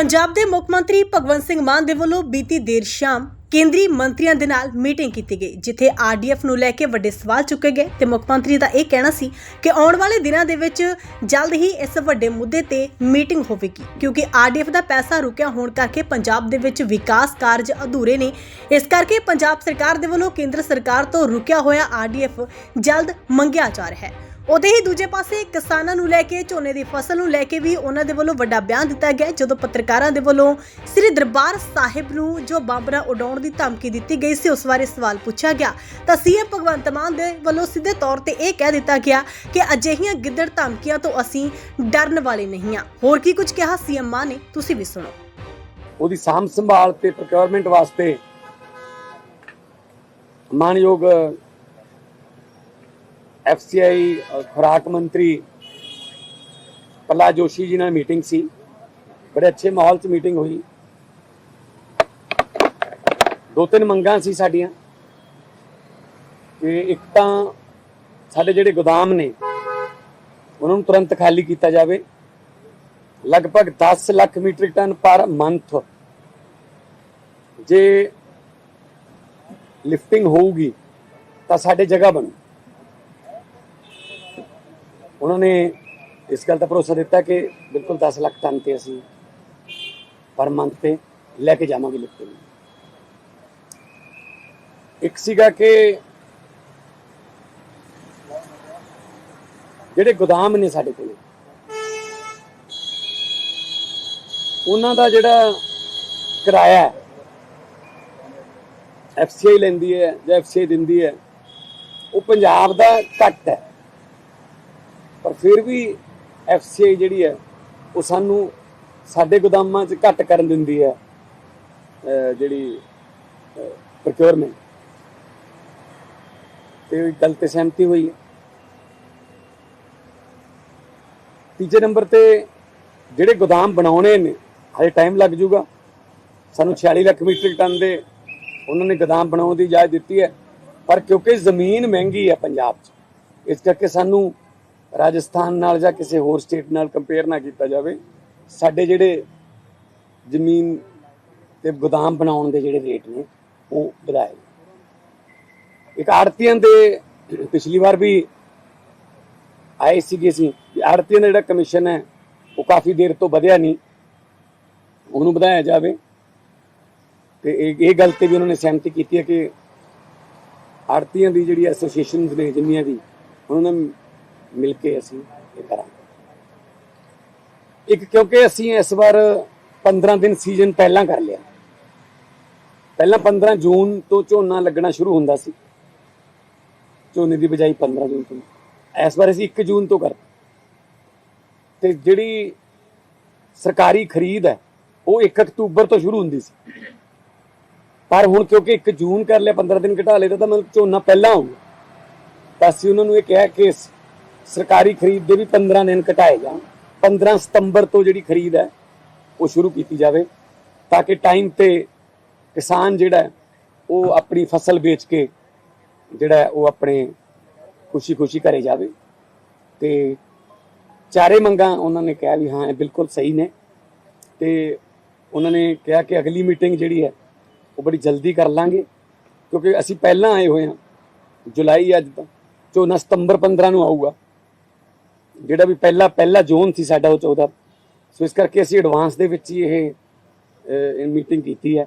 ਪੰਜਾਬ ਦੇ ਮੁੱਖ ਮੰਤਰੀ ਭਗਵੰਤ ਸਿੰਘ ਮਾਨ ਦੇ ਵੱਲੋਂ ਬੀਤੀ ਦੇਰ ਸ਼ਾਮ ਕੇਂਦਰੀ ਮੰਤਰੀਆਂ ਦੇ ਨਾਲ ਮੀਟਿੰਗ ਕੀਤੀ ਗਈ, ਜਿੱਥੇ ਆਰਡੀਐਫ ਨੂੰ ਲੈ ਕੇ ਵੱਡੇ ਸਵਾਲ ਚੁੱਕੇ ਗਏ ਤੇ ਮੁੱਖ ਮੰਤਰੀ ਦਾ ਇਹ ਕਹਿਣਾ ਸੀ ਕਿ ਆਉਣ ਵਾਲੇ ਦਿਨਾਂ ਦੇ ਵਿੱਚ ਜਲਦ ਹੀ ਇਸ ਵੱਡੇ ਮੁੱਦੇ ਤੇ ਮੀਟਿੰਗ ਹੋਵੇਗੀ, ਕਿਉਂਕਿ ਆਰਡੀਐਫ ਦਾ ਪੈਸਾ ਰੁਕਿਆ ਹੋਣ ਕਰਕੇ ਪੰਜਾਬ ਦੇ ਵਿੱਚ ਵਿਕਾਸ ਕਾਰਜ ਅਧੂਰੇ ਨੇ। ਇਸ ਕਰਕੇ ਪੰਜਾਬ ਸਰਕਾਰ ਦੇ ਵੱਲੋਂ ਕੇਂਦਰ ਸਰਕਾਰ ਤੋਂ ਰੁਕਿਆ ਹੋਇਆ ਆਰਡੀਐਫ ਜਲਦ ਮੰਗਿਆ ਜਾ ਰਿਹਾ ਹੈ। ਉਹਦੇ ਹੀ ਦੂਜੇ ਪਾਸੇ ਕਿਸਾਨਾਂ ਨੂੰ ਲੈ ਕੇ, ਝੋਨੇ ਦੀ ਫਸਲ ਨੂੰ ਲੈ ਕੇ ਵੀ ਉਹਨਾਂ ਦੇ ਵੱਲੋਂ ਵੱਡਾ ਬਿਆਨ ਦਿੱਤਾ ਗਿਆ ਜਦੋਂ ਪੱਤਰਕਾਰਾਂ ਦੇ ਵੱਲੋਂ ਸ੍ਰੀ ਦਰਬਾਰ ਸਾਹਿਬ ਨੂੰ ਜੋ ਬੰਬ ਉਡਾਉਣ ਦੀ ਧਮਕੀ ਦਿੱਤੀ ਗਈ ਸੀ, ਉਸ ਬਾਰੇ ਸਵਾਲ ਪੁੱਛਿਆ ਗਿਆ। ਤਾਂ ਸੀਐਮ ਭਗਵੰਤ ਮਾਨ ਦੇ ਵੱਲੋਂ ਸਿੱਧੇ ਤੌਰ ਤੇ ਇਹ ਕਹਿ ਦਿੱਤਾ ਗਿਆ ਕਿ ਅਜਿਹੀਆਂ ਗਿੱਦੜ ਧਮਕੀਆਂ ਤੋਂ ਅਸੀਂ ਡਰਨ ਵਾਲੇ ਨਹੀਂ ਹਾਂ। ਹੋਰ ਕੀ ਕੁਝ ਕਿਹਾ ਸੀਐਮ ਮਾਨ ਨੇ? ਤੁਸੀਂ ਵੀ ਸੁਣੋ। ਉਹਦੀ ਸਾਂਭ ਸੰਭਾਲ ਤੇ ਪ੍ਰੋਕਿਉਰਮੈਂਟ ਵਾਸਤੇ ਮਾਨਯੋਗ ਐਫਸੀਆਈ ਖੁਰਾਕ ਮੰਤਰੀ ਪ੍ਰਹਲਾਦ ਜੋਸ਼ੀ ਜੀ ਨਾਲ ਮੀਟਿੰਗ ਸੀ। ਬੜੇ ਅੱਛੇ ਮਾਹੌਲ 'ਚ ਮੀਟਿੰਗ ਹੋਈ। ਦੋ ਤਿੰਨ ਮੰਗਾਂ ਸੀ ਸਾਡੀਆਂ। ਕਿ ਇੱਕ ਤਾਂ ਸਾਡੇ ਜਿਹੜੇ ਗੋਦਾਮ ਨੇ, ਉਹਨਾਂ ਨੂੰ ਤੁਰੰਤ ਖਾਲੀ ਕੀਤਾ ਜਾਵੇ। ਲਗਭਗ 10 lakh metric ton per month ਜੇ ਲਿਫਟਿੰਗ ਹੋਊਗੀ, ਤਾਂ ਸਾਡੇ ਜਗ੍ਹਾ ਬਣੂ। ਉਹਨਾਂ ਨੇ ਇਸ ਗੱਲ ਦਾ ਭਰੋਸਾ ਦਿੱਤਾ ਕਿ ਬਿਲਕੁਲ 10 ਲੱਖ ਟਨ ਤੇ ਅਸੀਂ ਪਰ ਮੰਥ ਤੇ ਲੈ ਕੇ ਜਾਵਾਂਗੇ ਲਿਫਟਿੰਗ ਇੱਕ ਸੀਗਾ ਕਿ ਜਿਹੜੇ ਗੋਦਾਮ ਨੇ ਸਾਡੇ ਕੋਲ, ਉਹਨਾਂ ਦਾ ਜਿਹੜਾ ਕਿਰਾਇਆ ਹੈ ਐਫਸੀਆਈ ਲੈਂਦੀ ਹੈ ਜਾਂ ਐਫਸੀਆਈ ਦਿੰਦੀ ਹੈ, ਉਹ ਪੰਜਾਬ ਦਾ ਘੱਟ ਹੈ। ਪਰ ਫਿਰ ਵੀ ਐਫਸੀਆਈ ਜਿਹੜੀ ਹੈ, ਉਹ ਸਾਨੂੰ ਸਾਡੇ ਗੋਦਾਮਾਂ 'ਚ ਘੱਟ ਕਰਨ ਦਿੰਦੀ ਹੈ ਜਿਹੜੀ ਪ੍ਰੋਕਿਉਰਮੈਂਟ ਤੇ ਗੱਲ ਤੇ ਸਹਿਮਤੀ ਹੋਈ ਹੈ। ਤੀਜੇ ਨੰਬਰ ਤੇ ਜਿਹੜੇ ਗੋਦਾਮ ਬਣਾਉਣੇ ਨੇ, ਹਜੇ ਟਾਈਮ ਲੱਗ ਜੂਗਾ ਸਾਨੂੰ 46 ਲੱਖ ਮੀਟ੍ਰਿਕ ਟਨ ਦੇ ਉਹਨਾਂ ਨੇ ਗੋਦਾਮ ਬਣਾਉਣ ਦੀ ਇਜਾਜ਼ਤ ਦਿੱਤੀ ਹੈ। ਪਰ ਕਿਉਂਕਿ ਜ਼ਮੀਨ ਮਹਿੰਗੀ ਹੈ ਪੰਜਾਬ 'ਚ, ਇਸ ਕਰਕੇ ਸਾਨੂੰ ਰਾਜਸਥਾਨ ਨਾਲ ਜਾਂ ਕਿਸੇ ਹੋਰ ਸਟੇਟ ਨਾਲ ਕੰਪੇਅਰ ਨਾ ਕੀਤਾ ਜਾਵੇ, ਸਾਡੇ ਜਿਹੜੇ ਜ਼ਮੀਨ ਤੇ ਗੋਦਾਮ ਬਣਾਉਣ ਦੇ ਜਿਹੜੇ ਰੇਟ ਨੇ, ਉਹ ਵਧਾਏ ਇੱਕ ਆੜਤੀਆਂ ਦੇ ਪਿਛਲੀ ਵਾਰ ਵੀ ਆਏ ਸੀਗੇ ਸੀ ਆੜਤੀਆਂ ਦਾ ਜਿਹੜਾ ਕਮਿਸ਼ਨ ਹੈ, ਉਹ ਕਾਫੀ ਦੇਰ ਤੋਂ ਵਧਿਆ ਨਹੀਂ। ਉਹਨੂੰ ਵਧਾਇਆ ਜਾਵੇ। ਤੇ ਇਹ ਗੱਲ ਤੇ ਵੀ ਉਹਨਾਂ ਨੇ ਸਹਿਮਤੀ ਕੀਤੀ ਹੈ ਕਿ ਆੜਤੀਆਂ ਦੀ ਜਿਹੜੀ ਐਸੋਸੀਏਸ਼ਨਸ ਨੇ, ਜਿੰਨੀਆਂ ਵੀ ਉਹਨਾਂ ਨੇ ਮਿਲ ਕੇ ਅਸੀਂ ਇਹ ਕਰਾਂਗੇ। ਇੱਕ ਕਿਉਂਕਿ ਅਸੀਂ ਇਸ ਵਾਰ 15 ਦਿਨ ਸੀਜ਼ਨ ਪਹਿਲਾਂ ਕਰ ਲਿਆ। ਪਹਿਲਾਂ 15 ਜੂਨ ਤੋਂ ਝੋਨਾ ਲੱਗਣਾ ਸ਼ੁਰੂ ਹੁੰਦਾ ਸੀ। ਝੋਨੇ ਦੀ ਬਜਾਈ 15 ਜੂਨ ਤੋਂ। ਇਸ ਵਾਰ ਅਸੀਂ 1 ਜੂਨ ਤੋਂ ਕਰ ਤੇ ਜਿਹੜੀ ਸਰਕਾਰੀ ਖਰੀਦ ਹੈ, ਉਹ 1 ਅਕਤੂਬਰ ਤੋਂ ਸ਼ੁਰੂ ਹੁੰਦੀ ਸੀ। ਪਰ ਹੁਣ ਕਿਉਂਕਿ 1 ਜੂਨ ਕਰ ਲਿਆ 15 ਦਿਨ ਘਟਾ ਲਿਆ ਤਾਂ ਮਤਲਬ ਝੋਨਾ ਪਹਿਲਾਂ ਹੋਊਗਾ ਤਾਂ ਅਸੀਂ ਉਹਨਾਂ ਨੂੰ ਇਹ ਕਿਹਾ ਕਿ ਸਰਕਾਰੀ ਖਰੀਦ ਦੇ ਵੀ 15 ਦਿਨ ਘਟਾਏ ਜਾਣ 15 ਸਤੰਬਰ ਤੋਂ ਜਿਹੜੀ ਖਰੀਦ ਹੈ, ਉਹ ਸ਼ੁਰੂ ਕੀਤੀ ਜਾਵੇ, ਤਾਂ ਕਿ ਟਾਈਮ ਤੇ ਕਿਸਾਨ ਜਿਹੜਾ ਉਹ ਆਪਣੀ ਫਸਲ ਵੇਚ ਕੇ ਜਿਹੜਾ ਉਹ ਆਪਣੇ ਖੁਸ਼ੀ-ਖੁਸ਼ੀ ਘਰੇ ਜਾਵੇ। ਤੇ ਚਾਰੇ ਮੰਗਾਂ ਉਹਨਾਂ ਨੇ ਕਿਹਾ ਵੀ ਹਾਂ, ਇਹ ਬਿਲਕੁਲ ਸਹੀ ਨੇ। ਤੇ ਉਹਨਾਂ ਨੇ ਕਿਹਾ ਕਿ ਅਗਲੀ ਮੀਟਿੰਗ ਜਿਹੜੀ ਹੈ, ਉਹ ਬੜੀ ਜਲਦੀ ਕਰ ਲਾਂਗੇ, ਕਿਉਂਕਿ ਅਸੀਂ ਪਹਿਲਾਂ ਆਏ ਹੋਏ ਹਾਂ, ਜੁਲਾਈ ਅੱਜ ਤਾਂ ਝੋਨਾ ਸਤੰਬਰ 15 ਨੂੰ ਆਊਗਾ। ਜਿਹੜਾ ਵੀ ਪਹਿਲਾ ਪਹਿਲਾ ਜ਼ੋਨ ਸੀ ਸਾਡਾ ਉਹ 14 ਸੋ ਇਸ ਕਰਕੇ ਅਸੀਂ ਐਡਵਾਂਸ ਦੇ ਵਿੱਚ ਹੀ ਇਹ ਮੀਟਿੰਗ ਕੀਤੀ ਹੈ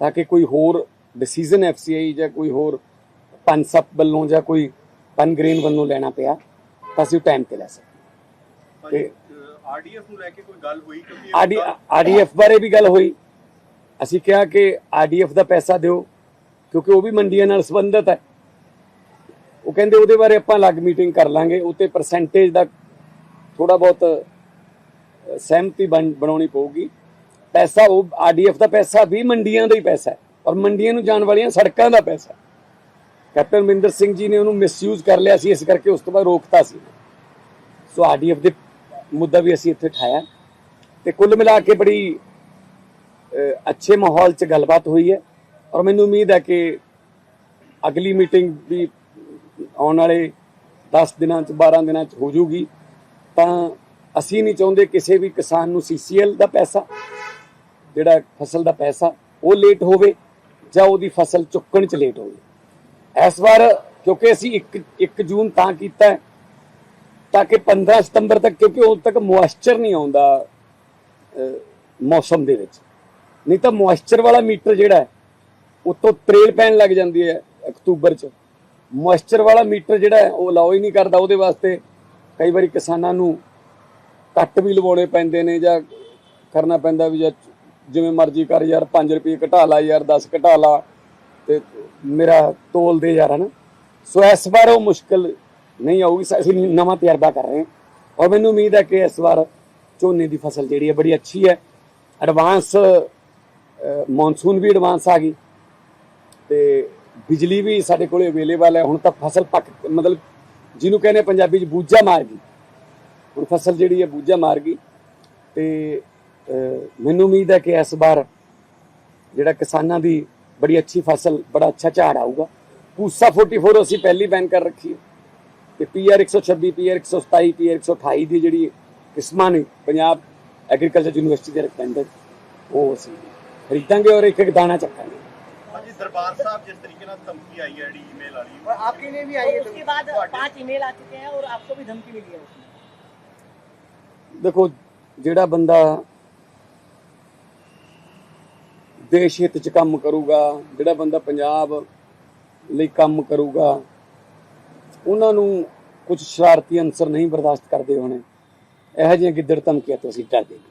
ਤਾਂ ਕਿ ਕੋਈ ਹੋਰ ਡਿਸੀਜਨ ਐਫਸੀਆਈ ਜਾਂ ਕੋਈ ਹੋਰ ਪੰਸਪ ਵੱਲੋਂ ਜਾਂ ਕੋਈ ਪਨਗ੍ਰੇਨ ਵੱਲੋਂ ਲੈਣਾ ਪਿਆ ਤਾਂ ਅਸੀਂ ਟਾਈਮ ਤੇ ਲੈ ਸਕੀਏ ਤੇ ਆਰਡੀਐਫ ਨੂੰ ਲੈ ਕੇ ਕੋਈ ਗੱਲ ਹੋਈ ਕਿਉਂਕਿ ਆਰਡੀਐਫ ਬਾਰੇ ਵੀ ਗੱਲ ਹੋਈ। ਅਸੀਂ ਕਿਹਾ ਕਿ ਆਰਡੀਐਫ ਦਾ ਪੈਸਾ ਦਿਓ ਕਿਉਂਕਿ ਉਹ ਵੀ ਮੰਡੀਆਂ ਨਾਲ ਸੰਬੰਧਿਤ ਹੈ। ਉਹ ਕਹਿੰਦੇ ਉਹਦੇ ਬਾਰੇ ਆਪਾਂ ਅਲੱਗ ਮੀਟਿੰਗ ਕਰ ਲਾਂਗੇ ਉਤੇ ਪਰਸੈਂਟੇਜ ਦਾ ਥੋੜਾ ਬਹੁਤ ਸਹਿਮਤੀ ਬਣ- ਬਣਾਉਣੀ ਪਊਗੀ। ਪੈਸਾ ਉਹ ਆਰਡੀਐਫ ਦਾ ਪੈਸਾ ਵੀ ਮੰਡੀਆਂ ਦਾ ਹੀ ਪੈਸਾ ਹੈ, ਔਰ ਮੰਡੀਆਂ ਨੂੰ ਜਾਣ ਵਾਲੀਆਂ ਸੜਕਾਂ ਦਾ ਪੈਸਾ ਕੈਪਟਨ ਮਨਿੰਦਰ ਸਿੰਘ ਜੀ ਨੇ ਉਹਨੂੰ ਮਿਸਯੂਜ਼ ਕਰ ਲਿਆ ਸੀ, ਇਸ ਕਰਕੇ ਉਸ ਤੋਂ ਬਾਅਦ ਰੋਕਤਾ ਸੀ। ਸੋ ਆਰਡੀਐਫ ਦੇ ਮੁੱਦਾ ਵੀ ਅਸੀਂ ਇੱਥੇ ਠਾਇਆ ਤੇ ਕੁੱਲ ਮਿਲਾ ਕੇ ਬੜੀ ਅੱਛੇ ਮਾਹੌਲ 'ਚ ਗੱਲਬਾਤ ਹੋਈ ਹੈ। ਔਰ ਮੈਨੂੰ ਉਮੀਦ ਹੈ ਕਿ ਅਗਲੀ ਮੀਟਿੰਗ ਵੀ ਆਉਣ ਵਾਲੇ 10 ਦਿਨਾਂ 'ਚ 12 ਦਿਨਾਂ 'ਚ ਹੋ ਜੂਗੀ। ਤਾਂ ਅਸੀਂ ਨਹੀਂ ਚਾਹੁੰਦੇ ਕਿਸੇ ਵੀ ਕਿਸਾਨ ਨੂੰ ਸੀਸੀਐਲ ਦਾ ਪੈਸਾ, ਜਿਹੜਾ ਫਸਲ ਦਾ ਪੈਸਾ, ਉਹ ਲੇਟ ਹੋਵੇ ਜਾਂ ਉਹਦੀ ਫਸਲ ਚੁੱਕਣ ਚ ਲੇਟ ਹੋਵੇ। ਇਸ ਵਾਰ ਕਿਉਂਕਿ ਅਸੀਂ 1 1 ਜੂਨ ਤਾਂ ਕੀਤਾ ਹੈ, ਤਾਂ ਕਿ 15 ਸਤੰਬਰ ਤੱਕ, ਕਿਉਂਕਿ ਉਦੋਂ ਤੱਕ ਮੋਇਸਚਰ ਨਹੀਂ ਆਉਂਦਾ ਮੌਸਮ ਦੇ ਵਿੱਚ। ਨਹੀਂ ਤਾਂ ਮੋਇਸਚਰ ਵਾਲਾ ਮੀਟਰ ਜਿਹੜਾ ਹੈ, ਉਤੋਂ ਤਰੇਲ ਪੈਣ ਲੱਗ ਜਾਂਦੀ ਹੈ ਅਕਤੂਬਰ ਚ। ਮੋਇਸਚਰ ਵਾਲਾ ਮੀਟਰ ਜਿਹੜਾ ਉਹ ਲਾਓ ਹੀ ਨਹੀਂ ਕਰਦਾ ਉਹਦੇ ਵਾਸਤੇ। ਕਈ ਵਾਰੀ ਕਿਸਾਨਾਂ ਨੂੰ ਕੱਟ ਵੀ ਲਵਾਉਣੇ ਪੈਂਦੇ ਨੇ ਜਾਂ ਕਰਨਾ ਪੈਂਦਾ ਵੀ ਜਾਂ ਜਿਵੇਂ ਮਰਜ਼ੀ ਕਰ ਯਾਰ 5 ਰੁਪਏ ਘਟਾ ਲਾ ਯਾਰ 10 ਘਟਾ ਲਾ ਤੇ ਮੇਰਾ ਤੋਲ ਦੇ ਯਾਰ ਹਨਾ। ਸੋ ਇਸ ਵਾਰ ਉਹ ਮੁਸ਼ਕਲ ਨਹੀਂ ਆਊਗੀ ਅਸੀਂ ਨਵਾਂ ਤਜਰਬਾ ਕਰ ਰਹੇ ਹਾਂ। ਔਰ ਮੈਨੂੰ ਉਮੀਦ ਹੈ ਕਿ ਇਸ ਵਾਰ ਝੋਨੇ ਦੀ ਫਸਲ ਜਿਹੜੀ ਹੈ ਬੜੀ ਅੱਛੀ ਹੈ। ਐਡਵਾਂਸ ਮੌਨਸੂਨ ਵੀ ਐਡਵਾਂਸ ਆ ਗਈ ਤੇ ਬਿਜਲੀ ਵੀ ਸਾਡੇ ਕੋਲੇ ਅਵੇਲੇਬਲ ਹੈ। ਹੁਣ ਤਾਂ ਫਸਲ ਪੱਕ, ਮਤਲਬ ਜਿਹਨੂੰ ਕਹਿੰਦੇ ਪੰਜਾਬੀ ਚ ਬੂਝਾ ਮਾਰ ਗਈ ਹੁਣ ਫਸਲ ਜਿਹੜੀ ਹੈ ਬੂਝਾ ਮਾਰ ਗਈ ਤੇ ਮੈਨੂੰ ਉਮੀਦ ਹੈ ਕਿ ਇਸ ਵਾਰ ਜਿਹੜਾ ਕਿਸਾਨਾਂ ਦੀ ਬੜੀ ਅੱਛੀ ਫਸਲ, ਬੜਾ ਅੱਛਾ ਝਾੜ ਆਊਗਾ। ਪੂਸਾ 44 ਅਸੀਂ ਪਹਿਲੀ ਬੈਨ ਕਰ ਰੱਖੀ ਹੈ। ਤੇ ਪੀਆਰ 126 ਪੀਆਰ 127 ਪੀਆਰ 128 ਦੀ ਜਿਹੜੀ ਕਿਸਮਾਂ ਨੇ ਪੰਜਾਬ ਐਗਰੀਕਲਚਰ ਯੂਨੀਵਰਸਿਟੀ ਦੇ ਰਿਕਮੈਂਡਡ ਉਹ ਅਸੀਂ ਖਰੀਦਾਂਗੇ ਔਰ ਇੱਕ ਇੱਕ ਦਾਣਾ ਚੱਕਾਂਗੇ। ਹਾਂਜੀ ਦਰਬਾਰ ਸਾਹਿਬ ਜਿਸ ਤਰੀਕੇ ਨਾਲ ਧਮਕੀ ਆਈ ਹੈ ਜਿਹੜੀ ਈਮੇਲ ਵਾਲੀ और आपके लिए भी आई है उसके बाद पांच ईमेल आ चुके हैं और आपको भी धमकी मिली है उसमें ਦੇਖੋ ਜਿਹੜਾ ਬੰਦਾ ਦੇਸ਼ ਹਿੱਤ ਚ ਕੰਮ ਕਰੂਗਾ ਜਿਹੜਾ ਬੰਦਾ ਪੰਜਾਬ ਲਈ ਕੰਮ ਕਰੂਗਾ ਉਹਨਾਂ ਨੂੰ ਕੁਝ ਸ਼ਰਾਰਤੀ ਅੰਸਰ ਨਹੀਂ ਬਰਦਾਸ਼ਤ ਕਰਦੇ ਹੋਣੇ ਇਹੋ ਜਿਹੀਆਂ ਗਿੱਦੜ ਧਮਕੀਆਂ ਤੋਂ ਅਸੀਂ ਡਰਦੇ ਨਹੀਂ